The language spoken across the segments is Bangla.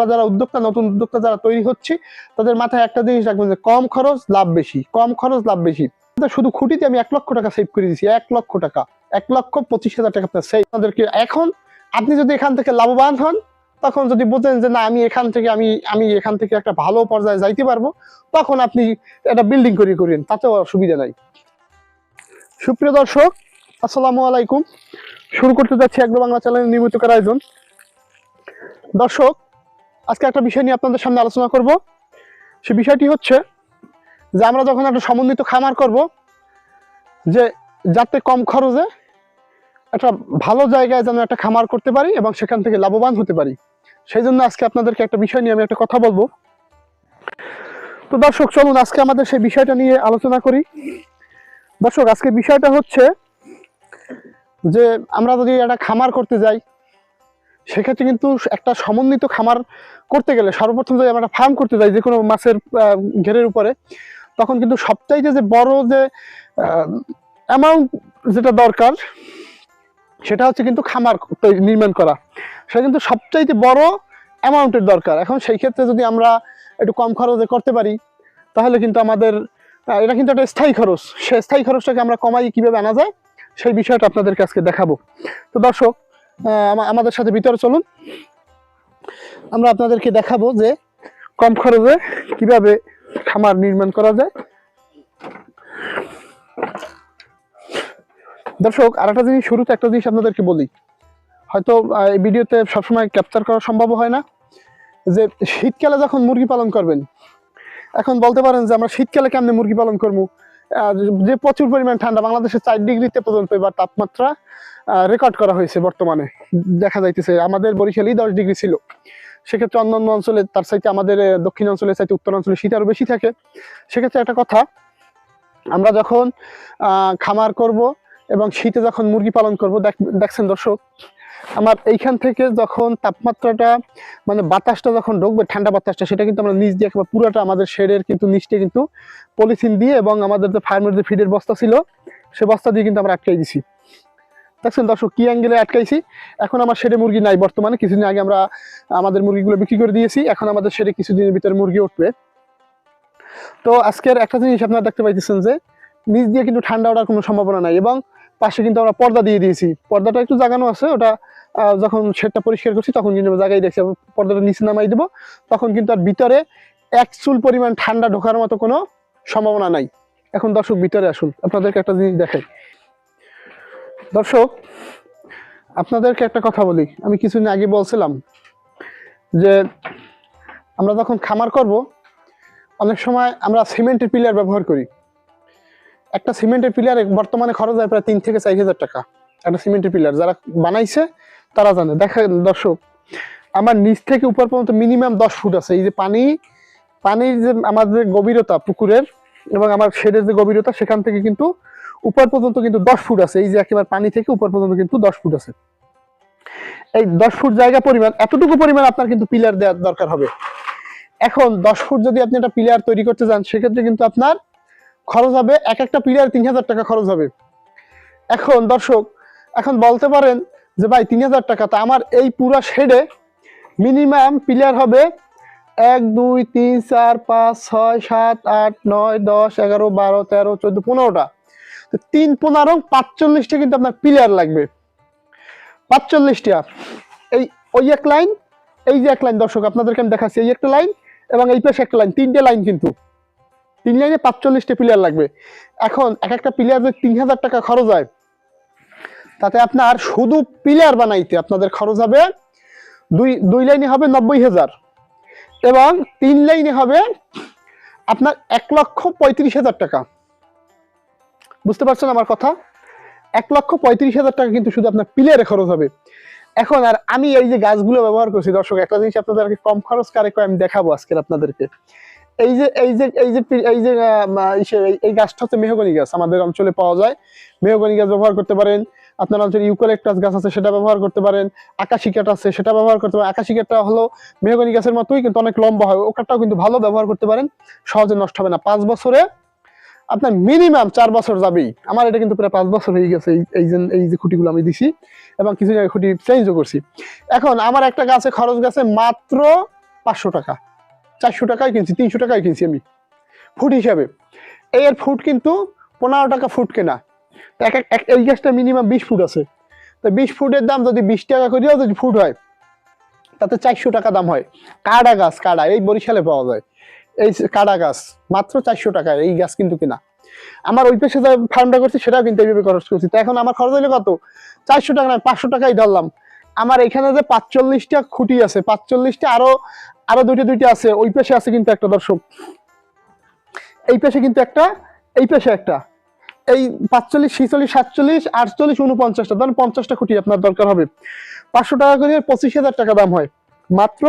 আমরা যারা উদ্যোক্তা, নতুন উদ্যোক্তা যারা তৈরি হচ্ছি, তাদের মাথায় একটা জিনিস রাখবেন যে কম খরচ, লাভ বেশি। কম খরচ, লাভ বেশি। শুধু খুঁটিতে আমি এক লক্ষ টাকা সেভ করে দিয়েছি, এক লক্ষ টাকা। এক লক্ষ পঁচিশ হাজার টাকা আপনার সেভ আপনাদেরকে এখন আপনি যদি এখান থেকে লাভবান হন, তখন যদি বোঝেন যে না, আমি এখান থেকে আমি আমি এখান থেকে একটা ভালো পর্যায়ে যাইতে পারব, তখন আপনি একটা বিল্ডিং করে করেন তাতেও অসুবিধা নাই। সুপ্রিয় দর্শক, আসসালামু আলাইকুম। শুরু করতে যাচ্ছি একদম বাংলা চ্যানেলের নিয়মিত করা আয়োজন দর্শক আজকে একটা বিষয় নিয়ে আপনাদের সামনে আলোচনা করব। সে বিষয়টি হচ্ছে যে আমরা যখন একটা সমন্বিত খামার করব, যে যাতে কম খরচে একটা ভালো জায়গায় যেন একটা খামার করতে পারি এবং সেখান থেকে লাভবান হতে পারি। সেই জন্য আজকে আপনাদেরকে একটা বিষয় নিয়ে আমি একটা কথা বলব। তো দর্শক, চলুন আজকে আমাদের সেই বিষয়টা নিয়ে আলোচনা করি। দর্শক, আজকে বিষয়টা হচ্ছে যে আমরা যদি একটা খামার করতে যাই সেক্ষেত্রে কিন্তু একটা সমন্বিত খামার করতে গেলে সর্বপ্রথম যদি আমরা ফার্ম করতে যাই যে কোনো মাছের ঘেরের উপরে, তখন কিন্তু সবচাইতে যে বড় যে অ্যামাউন্ট যেটা দরকার, সেটা হচ্ছে কিন্তু খামার নির্মাণ করা। সেটা কিন্তু সবচাইতে বড় অ্যামাউন্টের দরকার। এখন সেই ক্ষেত্রে যদি আমরা একটু কম খরচে করতে পারি, তাহলে কিন্তু আমাদের এটা কিন্তু একটা স্থায়ী খরচ। সে স্থায়ী খরচটাকে আমরা কমাই কীভাবে আনা যায়, সেই বিষয়টা আপনাদেরকে আজকে দেখাবো। তো দর্শক আমাদের সাথে ভিতরে চলুন। আমরা আপনাদেরকে দেখাবো যে কম খরচে কীভাবে খামার নির্মাণ করা যায়। দর্শক আর একটা জিনিস, শুরুতে একটা জিনিস আপনাদেরকে বলি। হয়তো এই ভিডিওতে সবসময় ক্যাপচার করা সম্ভব হয় না। যে শীতকালে যখন মুরগি পালন করবেন, এখন বলতে পারেন যে আমরা শীতকালে কেমনে মুরগি পালন করব? যে প্রচুর পরিমাণ ঠান্ডা বাংলাদেশে চার ডিগ্রিতে পর্যন্ত এবার তাপমাত্রা রেকর্ড করা হয়েছে বর্তমানে। দেখা যাইতেছে, আমাদের বরিশালেই দশ ডিগ্রি ছিল। সেক্ষেত্রে অন্যান্য অঞ্চলে, তার চাইতে আমাদের দক্ষিণ অঞ্চলের চাইতে উত্তর অঞ্চলে শীত আরও বেশি থাকে। সেক্ষেত্রে একটা কথা, আমরা যখন খামার করব এবং শীতে যখন মুরগি পালন করব, দেখ- দেখছেন দর্শক আমার এইখান থেকে যখন তাপমাত্রাটা মানে বাতাসটা যখন ঢুকবে, ঠান্ডা বাতাসটা, সেটা কিন্তু আমরা নিচ দিয়ে পুরোটা আমাদের শেডের কিন্তু নিচে কিন্তু পলিথিন দিয়ে এবং আমাদের যে ফার্মের যে ফিডের বস্তা ছিল, সে বস্তা দিয়ে কিন্তু আমরা আটকাই দিছি। দেখছেন দর্শক, কি অ্যাঙ্গেলে আটকাইছি? এখন আমার শেডে মুরগি নাই বর্তমানে, কিছুদিন আগে আমরা আমাদের মুরগিগুলো বিক্রি করে দিয়েছি, এখন আমাদের শেডে কিছুদিনের ভিতরে মুরগি উঠবে। তো আজকের একটা জিনিস আপনারা দেখতে পাইতেছেন যে, নিচ দিয়ে কিন্তু ঠান্ডা ওঠার কোনো সম্ভাবনা নাই এবং পাশে কিন্তু আমরা পর্দা দিয়ে দিয়েছি। পর্দাটা একটু জাগানো আছে, ওটা যখন শেডটা পরিষ্কার করছি, তখন কিন্তু জায়গায় দেখছি পর্দাটা নিচে নামাই দেবো। তখন কিন্তু আর ভিতরে এক চুল পরিমাণ ঠান্ডা ঢোকার মতো কোনো সম্ভাবনা নাই। এখন দর্শক, ভিতরে আসুন। আপনাদেরকে একটা জিনিস দেখাই। দর্শক, আপনাদেরকে একটা কথা বলি। আমি কিছুদিন আগে বলছিলাম যে, আমরা যখন খামার করব, অনেক সময় আমরা সিমেন্টের পিলার ব্যবহার করি। একটা সিমেন্টের পিলারে বর্তমানে খরচ হয় প্রায় তিন থেকে চার হাজার টাকা। একটা সিমেন্টের পিলার যারা বানাইছে তারা জানে দেখেন দর্শক, আমার নিচ থেকে উপর পর্যন্ত মিনিমাম দশ ফুট আছে। এই যে পানি, পানির যে আমাদের গভীরতা পুকুরের এবং আমার শেডের যে গভীরতা, সেখান থেকে কিন্তু উপর পর্যন্ত কিন্তু দশ ফুট আছে। এই যে একেবারে পানি থেকে উপর পর্যন্ত কিন্তু দশ ফুট আছে। এই দশ ফুট জায়গা পরিমাণ, এতটুকু পরিমাণ আপনার কিন্তু পিলার দেওয়ার দরকার হবে। এখন দশ ফুট যদি আপনি একটা পিলার তৈরি করতে চান সেক্ষেত্রে কিন্তু আপনার খরচ হবে এক একটা পিলার তিন হাজার টাকা খরচ হবে। এখন দর্শক, এখন বলতে পারেন যে ভাই, তিন হাজার টাকা, তা আমার এই পুরো শেডে মিনিমাম পিলার হবে এক, দুই, তিন, চার, পাঁচ, ছয়, সাত, আট, নয়, দশ, এগারো, বারো, তেরো, চোদ্দ, পনেরোটা। তো তিন, পনেরো পাঁচচল্লিশটা কিন্তু আপনার পিলার লাগবে। পাঁচচল্লিশটা। এই, ওই এক লাইন এই যে এক লাইন দর্শক, আপনাদেরকে আমি দেখাচ্ছি, এই একটা লাইন এবং এই পাশে একটা লাইন তিনটে লাইন কিন্তু। তিন লাইনে পাঁচচল্লিশটা পিলার লাগবে। এখন এক একটা যদি তিন হাজার টাকা খরচ হয় তাতে আপনার শুধু পিলার বানাইতে আপনাদের খরচ হবে দুই দুই লাইনে হবে নব্বই হাজার। এবং তিন লাইনে হবে আপনার এক লক্ষ পঁয়ত্রিশ হাজার টাকা। বুঝতে পারছেন আমার কথা? এক লক্ষ পঁয়ত্রিশ হাজার টাকা কিন্তু শুধু আপনার পিলারে খরচ হবে। এখন আর আমি এই যে গাছগুলো ব্যবহার করছি, দর্শক, একটা জিনিস আপনাদেরকে কম খরচ কারে আমি দেখাবো আজকে আপনাদেরকে। এই যে এই যে এই যে এই যে এই গাছটা হচ্ছে মেহগনি গাছ। আমাদের অঞ্চলে পাওয়া যায়। মেহগনি গাছ ব্যবহার করতে পারেন। আপনার অঞ্চলে ইউক্যালিপটাস গাছ আছে সেটা ব্যবহার করতে পারেন, আকাশি কাঠ আছে সেটা ব্যবহার করতে পারেন। আকাশি কাঠটা হলো মেহগনি গাছের মতোই কিন্তু অনেক লম্বা হয় ওটাও কিন্তু ভালো ব্যবহার করতে পারেন, সহজে নষ্ট হবে না। পাঁচ বছরে আপনার মিনিমাম চার বছর যাবেই। আমার এটা কিন্তু প্রায় পাঁচ বছর হয়ে গেছে এই যে এই যে খুঁটিগুলো আমি দিছি এবং কিছু জায়গায় খুঁটি চেঞ্জও করছি। এখন আমার একটা গাছে খরচ গেছে মাত্র পাঁচশো টাকা। চারশো টাকায় কিনছি, তিনশো টাকায় কিনছি আমি। ফুট হিসাবে। এর ফুট কিন্তু পনেরো টাকা ফুট কেনা। তো এক এক- এই গাছটা মিনিমাম বিশ ফুট আছে। তো বিশ ফুটের দাম যদি বিশ টাকা করেও যদি ফুট হয়, তাতে চারশো টাকা দাম হয়। কাডা গাছ, কাডা, এই বরিশালে পাওয়া যায়। এই কাডা গাছ, মাত্র চারশো টাকা এই গাছ কিন্তু কিনা। আমার ওই পেশে যে ফার্মটা করছি, সেটাও কিন্তু এইভাবে খরচ করছি। তো এখন আমার খরচ হইল কত? চারশো টাকা নয় পাঁচশো টাকাই ধরলাম। আমার এখানে যে পাঁচচল্লিশটা খুঁটি আছে, পাঁচচল্লিশটা আরও আরও দুইটা দুইটা আছে। ওই পেশে আছে কিন্তু একটা দর্শক। এই পেশে কিন্তু একটা, এই পেশে একটা। এই পাঁচচল্লিশ, ছিচল্লিশ, সাতচল্লিশ, আটচল্লিশ উনপঞ্চাশটা ধরেন পঞ্চাশটা খুঁটি আপনার দরকার হবে। পাঁচশো টাকা করে পঁচিশ হাজার টাকা দাম হয়। মাত্র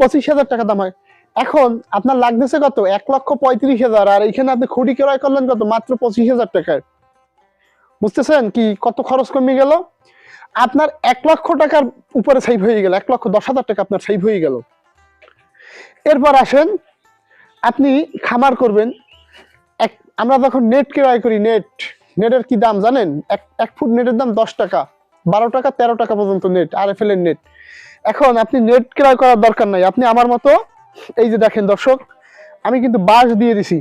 পঁচিশ হাজার টাকা দাম হয়। এখন আপনার লাগতেছে কত? এক লক্ষ পঁয়ত্রিশ হাজার, আর এখানে আপনি খুঁটি ক্রয় করলেন কত? মাত্র পঁচিশ হাজার টাকায়। বুঝতেছেন কি? কত খরচ কমে গেল? আপনার এক লক্ষ টাকার উপরে সেভ হয়ে গেল। এক লক্ষ দশ হাজার টাকা আপনার সেভ হয়ে গেল। এরপর আসেন, আপনি খামার করবেন। আমরা যখন নেট ক্রয় করি নেট নেটের কি দাম জানেন? এক এক ফুট নেটের দাম দশ টাকা। বারো টাকা, তেরো টাকা পর্যন্ত নেট আর এফ এর নেট এখন আপনি নেট ক্রয় করার দরকার নাই। আপনি আমার মতো, এই যে দেখেন দর্শক, আমি কিন্তু বাঁশ দিয়ে দিছি।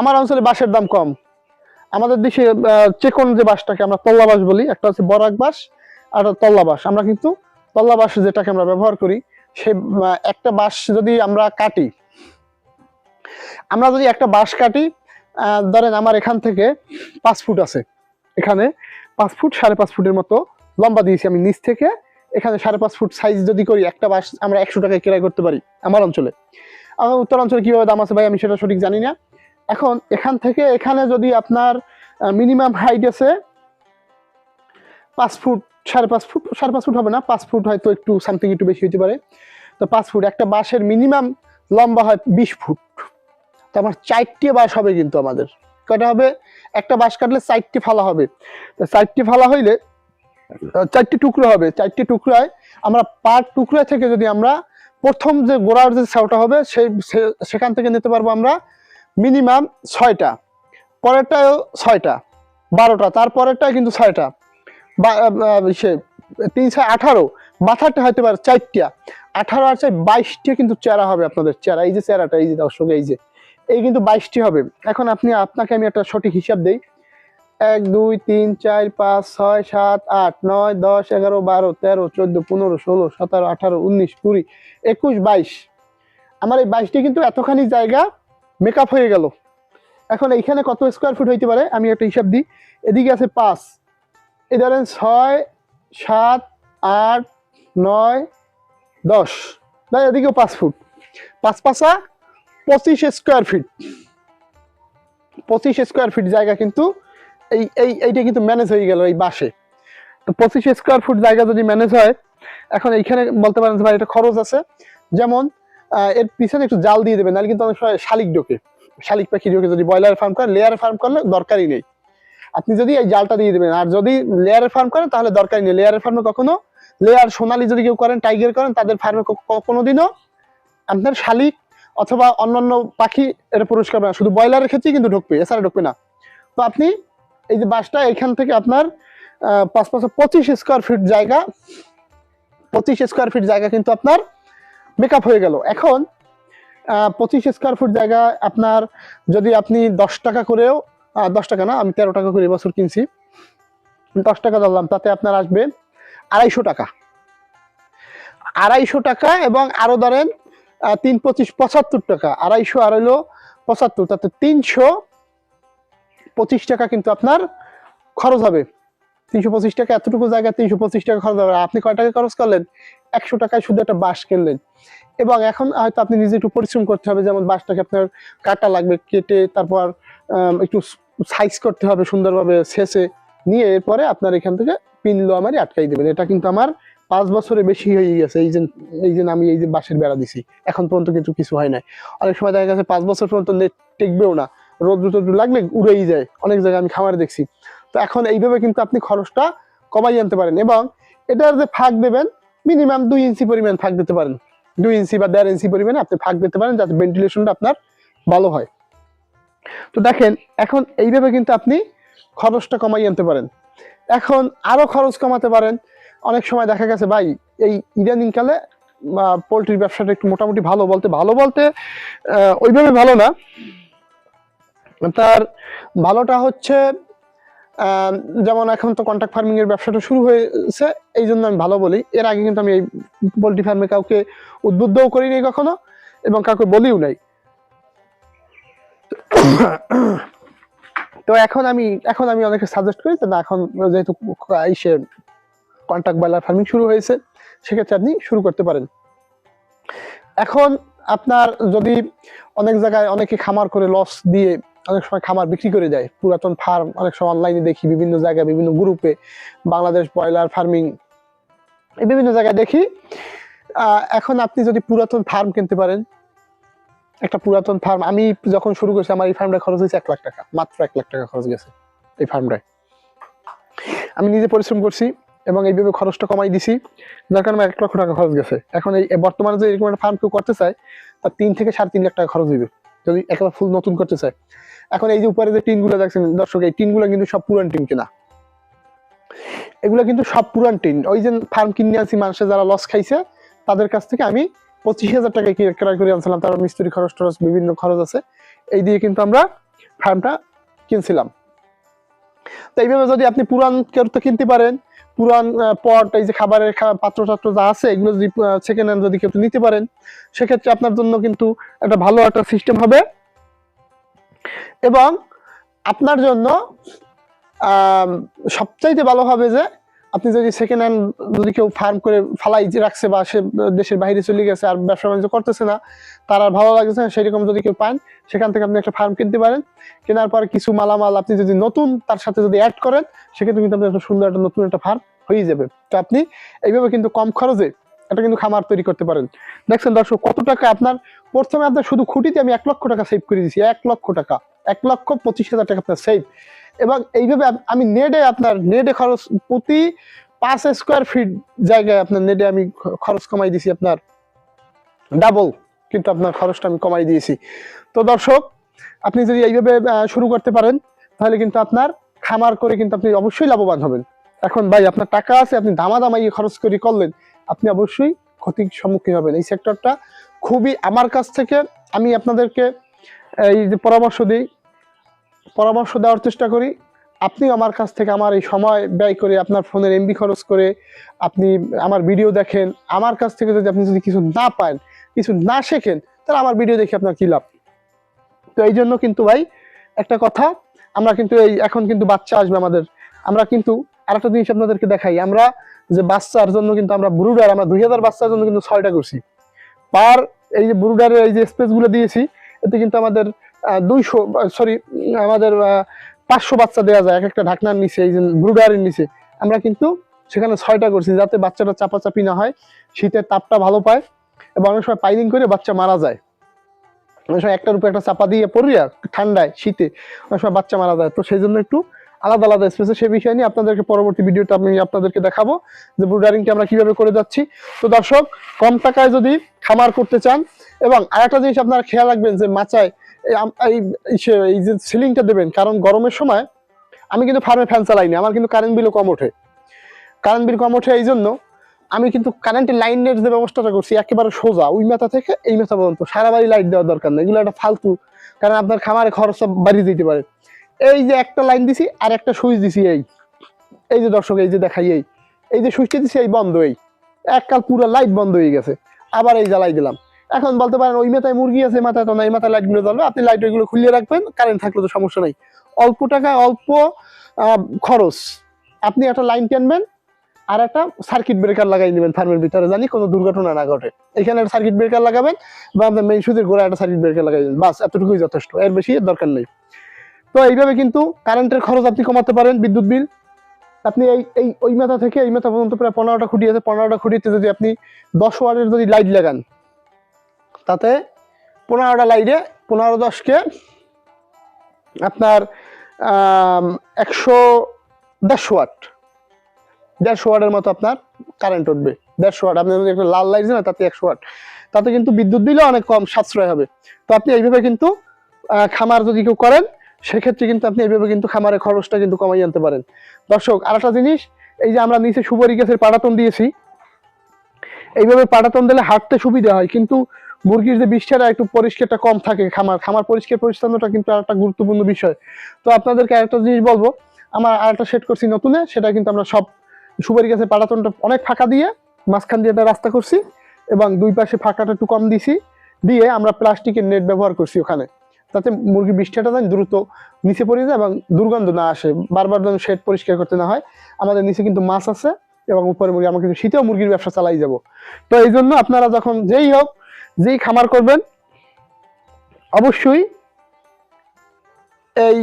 আমার অঞ্চলে বাঁশের দাম কম। আমাদের দেশে চেকন যে বাঁশটাকে আমরা তল্লা বাঁশ বলি, একটা হচ্ছে বরাক বাঁশ, আর তল্লা বাঁশ। আমরা কিন্তু তল্লা বাঁশ যেটাকে আমরা ব্যবহার করি, সে একটা বাঁশ যদি আমরা কাটি আমরা যদি একটা বাঁশ কাটি ধরেন আমার এখান থেকে পাঁচ ফুট আছে। এখানে পাঁচ ফুট, সাড়ে পাঁচ ফুটের মতো লম্বা দিয়েছি আমি নিচ থেকে। এখানে সাড়ে পাঁচ ফুট সাইজ যদি করি, একটা বাঁশ আমরা একশো টাকায় ক্রয় করতে পারি আমার অঞ্চলে। আমার উত্তর অঞ্চলে কীভাবে দাম আছে ভাই? আমি সেটা সঠিক জানি না। এখন এখান থেকে এখানে যদি আপনার মিনিমাম হাইট আছে পাঁচ ফুট, সাড়ে পাঁচ ফুট, সাড়ে পাঁচ ফুট হবে না, পাঁচ ফুট হয়তো একটু সামথিং একটু বেশি হতে পারে। তো পাঁচ ফুট, একটা বাঁশের মিনিমাম লম্বা হয় বিশ ফুট। তো আমার চারটে বাঁশ হবে কিন্তু আমাদের। কয়টা হবে? একটা বাঁশ কাটলে চারটে ফালা হবে। তো চারটে ফালা হইলে চারটি টুকরো হবে। চারটি টুকরায় আমরা পার টুকরা থেকে যদি আমরা প্রথম যে গোড়ার যে ছাউটা হবে, সেই সেখান থেকে নিতে পারব আমরা মিনিমাম ছয়টা। পরেরটাও ছয়টা, বারোটা। তারপরেরটা কিন্তু ছয়টা। বা সে তিন ছয় আঠারো। মাথাটা হয়তো পারে চারটা। আঠারো আর চাই বাইশটা কিন্তু চেরা হবে আপনাদের। চেরা, এই যে চেরাটা, এই যে দর্শক, এই যে। এই কিন্তু বাইশটি হবে। এখন আপনি, আপনাকে আমি একটা সঠিক হিসাব দেই। এক, দুই, তিন, চার, পাঁচ, ছয়, সাত, আট, নয়, দশ, এগারো, বারো, তেরো, চোদ্দ, পনেরো, ষোলো, সতেরো, আঠারো, উনিশ, কুড়ি, একুশ, বাইশ। আমার এই বাইশটি কিন্তু এতখানি জায়গা মেকআপ হয়ে গেল। এখন এইখানে কত স্কোয়ার ফুট হইতে পারে? আমি একটা হিসাব দিই। এদিকে আছে পাঁচ। এ ধরেন ছয়, সাত, আট, নয়, দশ। এদিকেও পাঁচ ফুট পাঁচ পাঁচা পঁচিশ স্কোয়ার ফিট পঁচিশ স্কোয়ার ফিট জায়গা কিন্তু এই এই, এইটা কিন্তু ম্যানেজ হয়ে গেল এই বাসে। তো পঁচিশ স্কোয়ার ফুট জায়গা যদি ম্যানেজ হয়, এখন এইখানে বলতে পারেন যে ভাই এটা খরচ আছে। যেমন এর পিছনে একটু জাল দিয়ে দেবেন, নাহলে কিন্তু অনেক সময় শালিক ঢোকে। শালিক পাখি ঢোকে, যদি ব্রয়লার ফার্ম করেন লেয়ার ফার্ম করলে দরকারই নেই। আপনি যদি এই জালটা দিয়ে দেবেন, আর যদি লেয়ারের ফার্ম করেন, তাহলে দরকারই নেই। লেয়ারের ফার্মে কখনো লেয়ার সোনালি যদি কেউ করেন টাইগার করেন, তাদের ফার্মে কোনোদিনও আপনার শালিক অথবা অন্যান্য পাখি এটা পুরস্কার পাবে না, শুধু ব্রয়লারের ক্ষেত্রেই কিন্তু ঢুকবে, এছাড়া ঢুকবে না। তো আপনি এই যে বাসটা, এখান থেকে আপনার পাঁচ পাঁচ পঁচিশ স্কোয়ার ফিট জায়গা, পঁচিশ স্কোয়ার ফিট জায়গা কিন্তু আপনার মেকআপ হয়ে গেল। এখন পঁচিশ স্কোয়ার ফুট জায়গা আপনার যদি আপনি দশ টাকা করেও দশ টাকা না, আমি তেরো টাকা করে এবছর কিনছি, দশ টাকা ধরলাম, তাতে আপনার আসবে আড়াইশো টাকা। আড়াইশো টাকা এবং আরও ধরেন তিন পঁচিশ পঁচাত্তর টাকা, আড়াইশো আর হলো পঁচাত্তর, তাতে তিনশো পঁচিশ টাকা কিন্তু আপনার খরচ হবে। তিনশো পঁচিশ টাকা, এতটুকু জায়গায় তিনশো পঁচিশ টাকা খরচ হবে। আপনি কয় টাকা খরচ করলেন? একশো টাকায় শুধু একটা বাঁশ কিনলেন। এবং এখন হয়তো আপনি নিজে একটু পরিশ্রম করতে হবে, যেমন বাঁশটাকে আপনার কাটা লাগবে, কেটে তারপর একটু সাইজ করতে হবে সুন্দরভাবে শেষে। নিয়ে এরপরে আপনার এখান থেকে পিনলো আমারই আটকাই দেবেন। এটা কিন্তু আমার পাঁচ বছরে বেশি হয়ে গেছে, এই যে এই যে আমি এই যে বাঁশের বেড়া দিছি, এখন পর্যন্ত কিন্তু কিছু হয় নাই। অনেক সময় দেখা গেছে পাঁচ বছর পর্যন্ত নেট টেকবেও না, রোদ্র টোদ্র লাগলে উড়েই যায়, অনেক জায়গায় আমি খামারে দেখছি। তো এখন এইভাবে কিন্তু আপনি খরচটা কমাই আনতে পারেন এবং এটার যে ফাঁক দেবেন, মিনিমাম দুই ইঞ্চি পরিমাণ ফাঁক দিতে পারেন। দুই ইঞ্চি বা দেড় ইঞ্চি পরিমাণে আপনি ফাঁক দিতে পারেন যাতে ভেন্টিলেশনটা আপনার ভালো হয়। তো দেখেন, এখন এইভাবে কিন্তু আপনি খরচটা কমাই আনতে পারেন। এখন আরও খরচ কমাতে পারেন অনেক সময় দেখা গেছে, ভাই, এই ইদানিং কালে পোলট্রির ব্যবসাটা একটু মোটামুটি ভালো বলতে ভালো বলতে ওইভাবে ভালো না। তার ভালোটা হচ্ছে যেমন এখন তো কন্ট্রাক্ট ফার্মিং এর ব্যবসাটা শুরু হয়েছে, এই জন্য আমি ভালো বলি। এর আগে কিন্তু আমি এই পোলট্রি ফার্মে কাউকে উদ্বুদ্ধও করিনি কখনো, এবং কাউকে বলিও নাই। তো এখন আমি এখন আমি অনেকে সাজেস্ট করি যে, না, এখন যেহেতু কন্ট্রাক্ট ব্রয়লার ফার্মিং শুরু হয়েছে, সেক্ষেত্রে আপনি শুরু করতে পারেন। এখন আপনার যদি অনেক জায়গায় অনেকে খামার করে লস দিয়ে অনেক সময় খামার বিক্রি করে দেয়, পুরাতন ফার্ম অনেক সময় অনলাইনে দেখি, বিভিন্ন জায়গায়, বিভিন্ন গ্রুপে বাংলাদেশ ব্রয়লার ফার্মিং এই বিভিন্ন জায়গায় দেখি। এখন আপনি যদি পুরাতন ফার্ম কিনতে পারেন, একটা পুরাতন ফার্ম আমি যখন শুরু করছি, আমার এই ফার্মটা খরচ হয়েছে এক লাখ টাকা, মাত্র এক লাখ টাকা খরচ গেছে এই ফার্মটায় আমি নিজে পরিশ্রম করছি এবং এইভাবে খরচটা কমাই দিছি, যার কারণে এক লক্ষ টাকা খরচ গেছে। এখন এই বর্তমানে যে এরকম একটা ফার্ম কেউ করতে চায়, তার তিন থেকে সাড়ে তিন লাখ টাকা খরচ দিবে যদি একেবারে ফুল নতুন করতে চায়। এখন এই যে উপরে যে টিনগুলো দেখছেন, দর্শক, এই টিনগুলো কিন্তু সব পুরান টিন কেনা। এগুলো কিন্তু সব পুরান টিন। ওই যে ফার্ম কিনে আনছি, মানুষের যারা লস খাইছে, তাদের কাছ থেকে আমি পঁচিশ হাজার টাকা কি- ক্রয় করে আনছিলাম, তার মিস্ত্রি খরচ টরচ বিভিন্ন খরচ আছে। এই দিয়ে কিন্তু আমরা ফার্মটা কিনছিলাম। তো এইভাবে যদি আপনি পুরান তো কিনতে পারেন, পুরান পট, এই যে খাবারের পাত্র টাত্র যা আছে, এগুলো যদি সেকেন্ড হ্যান্ড যদি কেউ নিতে পারেন, সেক্ষেত্রে আপনার জন্য কিন্তু একটা ভালো একটা সিস্টেম হবে। এবং আপনার জন্য সবচাইতে ভালো হবে যে আপনি যদি সেকেন্ড হ্যান্ড যদি কেউ ফার্ম করে ফালাই রাখছে বা সে দেশের বাইরে চলে গেছে আর ব্যবসা বাণিজ্য করতেছে না, তার আর ভালো লাগছে না, সেরকম যদি কেউ পান, সেখান থেকে আপনি একটা ফার্ম কিনতে পারেন। কেনার পর কিছু মালামাল আপনি যদি নতুন তার সাথে যদি অ্যাড করেন, সেক্ষেত্রে কিন্তু আপনার একটা সুন্দর একটা নতুন একটা ফার্ম হয়ে যাবে। তো আপনি এইভাবে কিন্তু কম খরচে এটা কিন্তু খামার তৈরি করতে পারেন। দেখছেন দর্শক, কত টাকা আপনার? প্রথমে আপনার শুধু খুঁটিতে আমি এক লক্ষ টাকা সেভ করে দিয়েছি, এক লক্ষ টাকা। এক লক্ষ পঁচিশ হাজার টাকা আপনার সেভ এবং এইভাবে আমি নেটে আপনার নেটে খরচ প্রতি পাঁচ স্কোয়ার ফিট জায়গায় আপনার নেটে আমি খরচ কমাই দিয়েছি আপনার ডাবল কিন্তু আপনার খরচটা আমি কমাই দিয়েছি। তো দর্শক, আপনি যদি এইভাবে শুরু করতে পারেন, তাহলে কিন্তু আপনার খামার করে কিন্তু আপনি অবশ্যই লাভবান হবেন। এখন ভাই, আপনার টাকা আছে, আপনি দামা দামাই খরচ করে করলেন, আপনি অবশ্যই ক্ষতির সম্মুখীন হবেন। এই সেক্টরটা খুবই আমার কাছ থেকে আমি আপনাদেরকে এই যে পরামর্শ দিই পরামর্শ দেওয়ার চেষ্টা করি। আপনি আমার কাছ থেকে আমার এই সময় ব্যয় করে আপনার ফোনের এমবি খরচ করে আপনি আমার ভিডিও দেখেন। আমার কাছ থেকে যদি আপনি যদি কিছু না পান, কিছু না শেখেন, তাহলে আমার ভিডিও দেখে আপনার কি লাভ? তো এই জন্য কিন্তু ভাই, একটা কথা, আমরা কিন্তু এই এখন কিন্তু বাচ্চা আসবে আমাদের। আমরা কিন্তু আরেকটা জিনিস আপনাদেরকে দেখাই। আমরা যে বাচ্চার জন্য কিন্তু আমরা ব্রুডার, আমরা দুই হাজার বাচ্চার জন্য কিন্তু ছয়টা করছি। পার এই যে ব্রুডারের এই যে স্পেসগুলো দিয়েছি, এতে কিন্তু আমাদের দুইশো সরি আমাদের পাঁচশো বাচ্চা দেওয়া যায়, এক একটা ঢাকনার নিচে, এই যে ব্রুডারের নিচে। আমরা কিন্তু সেখানে ছয়টা করছি, যাতে বাচ্চাটা চাপাচাপি না হয়, শীতের তাপটা ভালো পায়, এবং অনেক সময় পাইলিং করে বাচ্চা মারা যায়। অনেক সময় একটার উপর একটা চাপা দিয়ে পড়িয়া ঠান্ডায়, শীতে অনেক সময় বাচ্চা মারা যায়। তো সেই জন্য একটু আলাদা আলাদা স্পেসে সেই বিষয় নিয়ে আপনাদেরকে পরবর্তী ভিডিওটা আমি আপনাদেরকে দেখাবো যে ব্রুডারিংটা আমরা কীভাবে করে যাচ্ছি। তো দর্শক, কম টাকায় যদি খামার করতে চান, এবং আরেকটা জিনিস আপনারা খেয়াল রাখবেন যে মাচায় এই যে সিলিংটা দেবেন, কারণ গরমের সময় আমি কিন্তু ফার্মে ফ্যান চালাইনি, আমার কিন্তু কারেন্ট বিলও কম ওঠে। কারেন্ট বিল কম ওঠে এই জন্য আমি কিন্তু কারেন্টের লাইনের যে ব্যবস্থাটা করছি, একেবারে সোজা, ওই মাথা থেকে এই মাথা পর্যন্ত, সারা বাড়ি লাইট দেওয়ার দরকার নেই, এগুলো একটা ফালতু, কারণ আপনার খামারে খরচ বাড়িয়ে দিতে পারে। এই যে একটা লাইন দিছি, আর একটা সুইচ দিছি এই। এই যে দর্শক, এই যে দেখাই এই। এই যে সুইচটা দিছি, এই বন্ধ এই। এককাল পুরো লাইট বন্ধ হয়ে গেছে। আবার এই জ্বালাই দিলাম। এখন বলতে পারেন ওই মাথায় মুরগি আছে মাথায় তো না এই মাথায় লাইটগুলো জ্বলবে, আপনি লাইটগুলো খুলিয়ে রাখবেন কারেন্ট থাকলে তো সমস্যা নাই। অল্প টাকায় অল্প খরচ। আপনি একটা লাইন টানবেন আর একটা সার্কিট ব্রেকার লাগাই নেবেন ফার্মের ভিতরে, জানি কোনো দুর্ঘটনা না ঘটে। এখানে একটা সার্কিট ব্রেকার লাগাবেন বা আপনার মেইন সুদের গোড়া একটা সার্কিট ব্রেকার লাগাই দেবেন। বাস, এতটুকুই যথেষ্ট, এর বেশি দরকার নেই। তো এইভাবে কিন্তু কারেন্টের খরচ আপনি কমাতে পারেন বিদ্যুৎ বিল। আপনি এই এই, ওই মাথা থেকে এই মাথা পর্যন্ত প্রায় পনেরোটা খুঁটি আছে, পনেরোটা খুঁটিতে যদি আপনি দশ ওয়ার্ডের যদি লাইট লাগান তাতে পনেরোটা লাইটে পনেরো দশকে আপনার একশো দেড়শো ওয়াট। দেড়শো ওয়াটের মতো আপনার কারেন্ট উঠবে। দেড়শো ওয়াট, আপনি একটা লাল লাইট না তাতে একশো ওয়াট। তাতে কিন্তু বিদ্যুৎ বিলও অনেক কম সাশ্রয় হবে। তো আপনি এইভাবে কিন্তু খামার যদি কেউ করেন, সেক্ষেত্রে কিন্তু আপনি এইভাবে কিন্তু খামারের খরচটা কিন্তু কমাই আনতে পারেন। দর্শক আর একটা জিনিস, এই যে আমরা নিচে সুপারি গাছের পাটাতন দিয়েছি, এইভাবে পাটাতন দিলে হাঁটতে সুবিধা হয়। কিন্তু মুরগির যে বিষটা একটু পরিষ্কারটা কম থাকে খামার। খামার পরিষ্কার পরিচ্ছন্নটা কিন্তু একটা গুরুত্বপূর্ণ বিষয়। তো আপনাদেরকে আরেকটা জিনিস বলব, আমার আরেকটা সেট করছি নতুনে, সেটা কিন্তু আমরা সব সুপারি গাছের পাটাতনটা অনেক ফাঁকা দিয়ে মাঝখান দিয়ে একটা রাস্তা করছি এবং দুই পাশে ফাঁকাটা একটু কম দিছি, দিয়ে আমরা প্লাস্টিকের নেট ব্যবহার করছি ওখানে। তাতে মুরগির বৃষ্টিটা যেন দ্রুত নিচে পড়ে যায় এবং দুর্গন্ধ না আসে। বারবার যেন শেড পরিষ্কার করতে না হয়, আমাদের নিচে কিন্তু মাছ আছে এবং উপরে মুরগি, আমরা কিন্তু শীতেও মুরগির ব্যবসা চালাই যাব। তো এই জন্য আপনারা যখন যেই হোক যেই খামার করবেন, অবশ্যই এই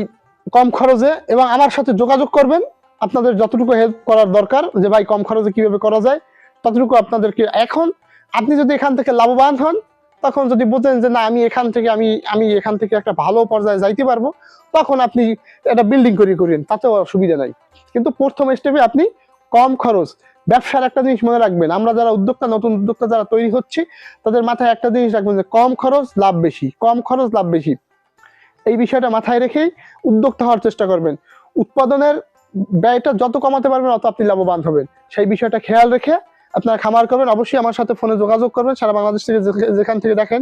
কম খরচে এবং আমার সাথে যোগাযোগ করবেন। আপনাদের যতটুকু হেল্প করার দরকার যে ভাই কম খরচে কীভাবে করা যায়, ততটুকু আপনাদেরকে এখন আপনি যদি এখান থেকে লাভবান হন, তখন যদি বোঝেন যে না, আমি এখান থেকে আমি আমি এখান থেকে একটা ভালো পর্যায়ে যাইতে পারব, তখন আপনি একটা বিল্ডিং করে করেন, তাতেও অসুবিধা নাই। কিন্তু প্রথম স্টেপে আপনি কম খরচ ব্যবসার একটা জিনিস মনে রাখবেন, আমরা যারা উদ্যোক্তা, নতুন উদ্যোক্তা যারা তৈরি হচ্ছি, তাদের মাথায় একটা জিনিস রাখবেন যে কম খরচ, লাভ বেশি। কম খরচ, লাভ বেশি। এই বিষয়টা মাথায় রেখেই উদ্যোক্তা হওয়ার চেষ্টা করবেন। উৎপাদনের ব্যয়টা যত কমাতে পারবেন, অত আপনি লাভবান হবেন। সেই বিষয়টা খেয়াল রেখে আপনারা খামার করবেন। অবশ্যই আমার সাথে ফোনে যোগাযোগ করবেন। সারা বাংলাদেশ থেকে যেখান থেকে দেখেন,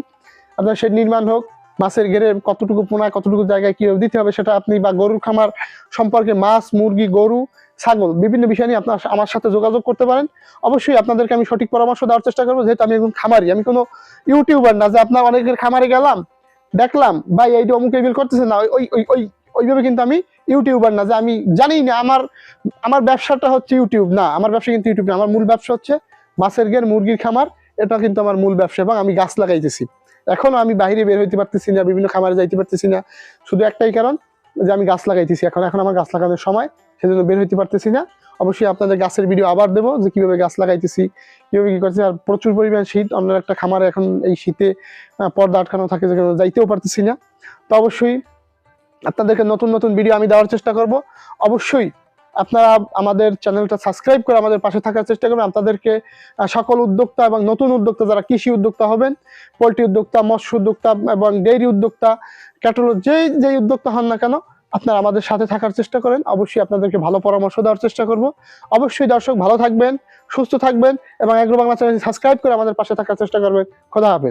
আপনার সে নির্মাণ হোক, মাছের ঘেরে কতটুকু পোনা, কতটুকু জায়গায় কীভাবে দিতে হবে, সেটা আপনি বা গরুর খামার সম্পর্কে মাছ, মুরগি, গরু ছাগল বিভিন্ন বিষয় নিয়ে আপনার আমার সাথে যোগাযোগ করতে পারেন। অবশ্যই আপনাদেরকে আমি সঠিক পরামর্শ দেওয়ার চেষ্টা করব, যেহেতু আমি একজন খামারি। আমি কোনো ইউটিউবার না, যে আপনার অনেকের খামারে গেলাম, দেখলাম, ভাই এইটা অমুক এগুলো করতেছে না, ওই ওই ওই, ওইভাবে কিন্তু আমি ইউটিউবার না, যে আমি জানি না, আমার আমার ব্যবসাটা হচ্ছে ইউটিউব। না, আমার ব্যবসা কিন্তু ইউটিউব না, আমার মূল ব্যবসা হচ্ছে মাছের ঘের মুরগির খামার, এটা কিন্তু আমার মূল ব্যবসা এবং আমি গাছ লাগাইতেছি। এখনও আমি বাইরে বের হইতে পারতেছি না, বিভিন্ন খামারে যাইতে পারতেছি না, শুধু একটাই কারণ যে আমি গাছ লাগাইতেছি। এখন এখন আমার গাছ লাগানোর সময়, সেজন্য বের হইতে পারতেছি না। অবশ্যই আপনাদের গাছের ভিডিও আবার দেবো, যে কীভাবে গাছ লাগাইতেছি, কীভাবে কী করতেছি। আর প্রচুর পরিমাণ শীত আপনার একটা খামারে এখন এই শীতে পর্দা আটকানো থাকে যেখানে যাইতেও পারতেছি না। তো অবশ্যই আপনাদেরকে নতুন নতুন ভিডিও আমি দেওয়ার চেষ্টা করব। অবশ্যই আপনারা আমাদের চ্যানেলটা সাবস্ক্রাইব করে আমাদের পাশে থাকার চেষ্টা করবেন। আপনাদেরকে সকল উদ্যোক্তা এবং নতুন উদ্যোক্তা যারা কৃষি উদ্যোক্তা হবেন, পোলট্রি উদ্যোক্তা, মৎস্য উদ্যোক্তা এবং ডেইরি উদ্যোক্তা, ক্যাটল, যেই যেই উদ্যোক্তা হন না কেন, আপনারা আমাদের সাথে থাকার চেষ্টা করেন। অবশ্যই আপনাদেরকে ভালো পরামর্শ দেওয়ার চেষ্টা করব। অবশ্যই দর্শক ভালো থাকবেন, সুস্থ থাকবেন এবং এগ্রো বাংলা চ্যানেল সাবস্ক্রাইব করে আমাদের পাশে থাকার চেষ্টা করবেন। খোদা হাফেজ।